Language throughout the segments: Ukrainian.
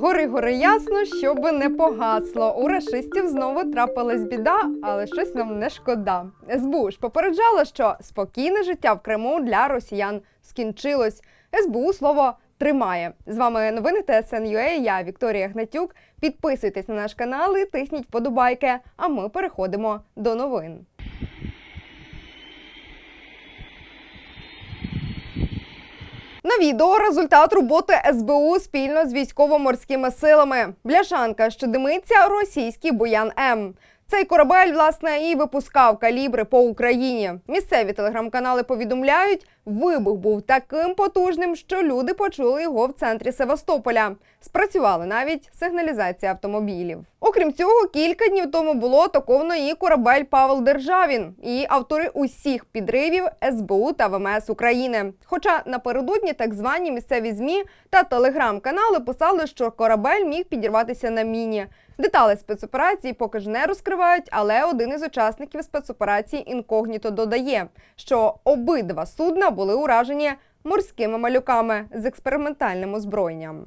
Гори гори ясно, щоб не погасло. У рашистів знову трапилась біда, але щось нам не шкода. СБУ ж попереджала, що спокійне життя в Криму для росіян скінчилось. СБУ слово тримає. З вами новини ТСН.UA, Я Вікторія Гнатюк. Підписуйтесь на наш канал і тисніть вподобайки. А ми переходимо до новин. На відео результат роботи СБУ спільно з військово-морськими силами. Бляшанка, що димиться, російський Буян М. Цей корабель, власне, і випускав калібри по Україні. Місцеві телеграм-канали повідомляють, вибух був таким потужним, що люди почули його в центрі Севастополя. Спрацювала навіть сигналізація автомобілів. Окрім цього, кілька днів тому було атаковано і корабель Павел Державін, і автори усіх підривів СБУ та ВМС України. Хоча напередодні так звані місцеві змі та телеграм-канали писали, що корабель міг підірватися на міні. Деталі спецоперації поки ж не розкривають, але один із учасників спецоперації інкогніто додає, що обидва судна були уражені морськими малюками з експериментальним озброєнням.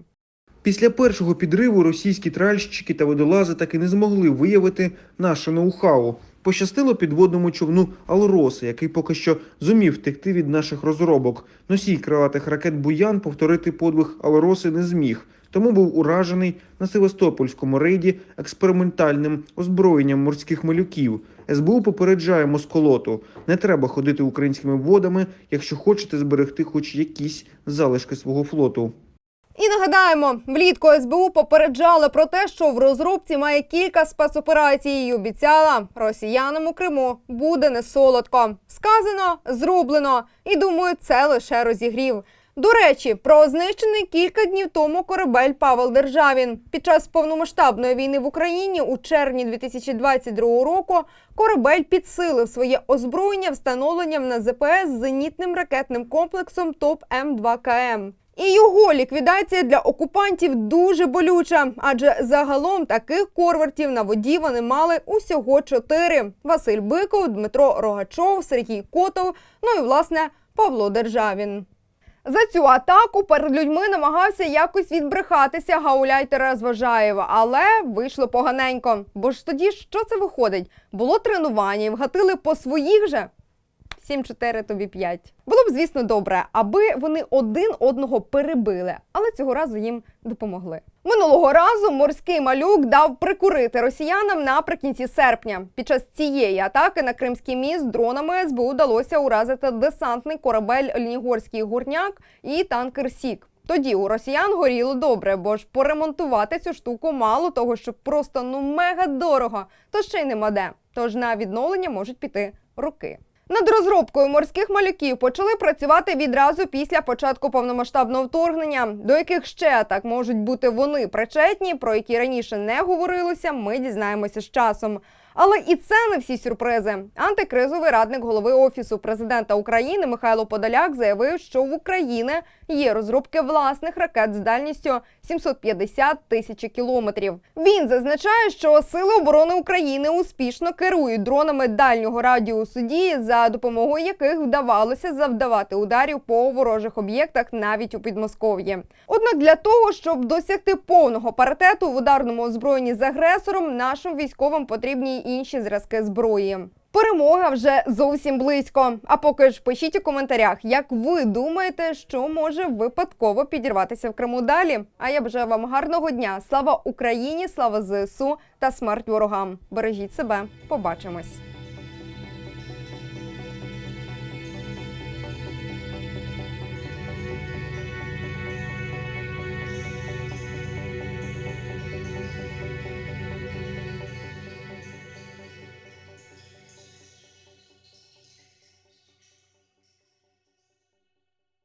Після першого підриву російські тральщики та водолази так і не змогли виявити наше ноу-хау. Пощастило підводному човну Алроса, який поки що зумів втекти від наших розробок. Носій крилатих ракет Буян повторити подвиг Алроси не зміг, тому був уражений на Севастопольському рейді експериментальним озброєнням морських малюків. СБУ попереджає москолоту: не треба ходити українськими водами, якщо хочете зберегти хоч якісь залишки свого флоту. І нагадаємо, влітку СБУ попереджали про те, що в розробці має кілька спецоперацій і обіцяла росіянам у Криму буде не солодко. Сказано, зроблено. І думаю, це лише розігрів. До речі, про знищений кілька днів тому корабель Павел Державін. Під час повномасштабної війни в Україні у червні 2022 року корабель підсилив своє озброєння встановленням на ЗПС зенітним ракетним комплексом ТОП М2КМ. І його ліквідація для окупантів дуже болюча, адже загалом таких корвертів на воді вони мали усього чотири: Василь Биков, Дмитро Рогачов, Сергій Котов, ну і власне Павло Державін. За цю атаку перед людьми намагався якось відбрехатися гауляйтера Зважаєва, але вийшло поганенько. Бо ж тоді що це виходить? Було тренування і вгатили по своїх же. 7-4 тобі 5. Було б, звісно, добре, аби вони один одного перебили, але цього разу їм допомогли. Минулого разу морський малюк дав прикурити росіянам наприкінці серпня. Під час цієї атаки на Кримський міст дронами СБУ вдалося уразити десантний корабель Лінігорський гурняк і танкер Сік. Тоді у росіян горіло добре, бо ж поремонтувати цю штуку мало того, що просто ну мега дорого, то ще й нема де. Тож на відновлення можуть піти роки. Над розробкою морських малюків почали працювати відразу після початку повномасштабного вторгнення, до яких ще атак можуть бути вони причетні, про які раніше не говорилося. Ми дізнаємося з часом. Але і це не всі сюрпризи. Антикризовий радник голови офісу президента України Михайло Подоляк заявив, що в Україні є розробки власних ракет з дальністю 750 тисяч кілометрів. Він зазначає, що сили оборони України успішно керують дронами дальнього радіусу дії, за допомогою яких вдавалося завдавати ударів по ворожих об'єктах навіть у Підмосков'ї. Однак для того, щоб досягти повного паритету в ударному озброєнні з агресором, нашим військовим потрібні інші зразки зброї. Перемога вже зовсім близько. А поки ж пишіть у коментарях, як ви думаєте, що може випадково підірватися в Криму далі. А я бажаю вам гарного дня. Слава Україні, слава ЗСУ та смерть ворогам. Бережіть себе. Побачимось.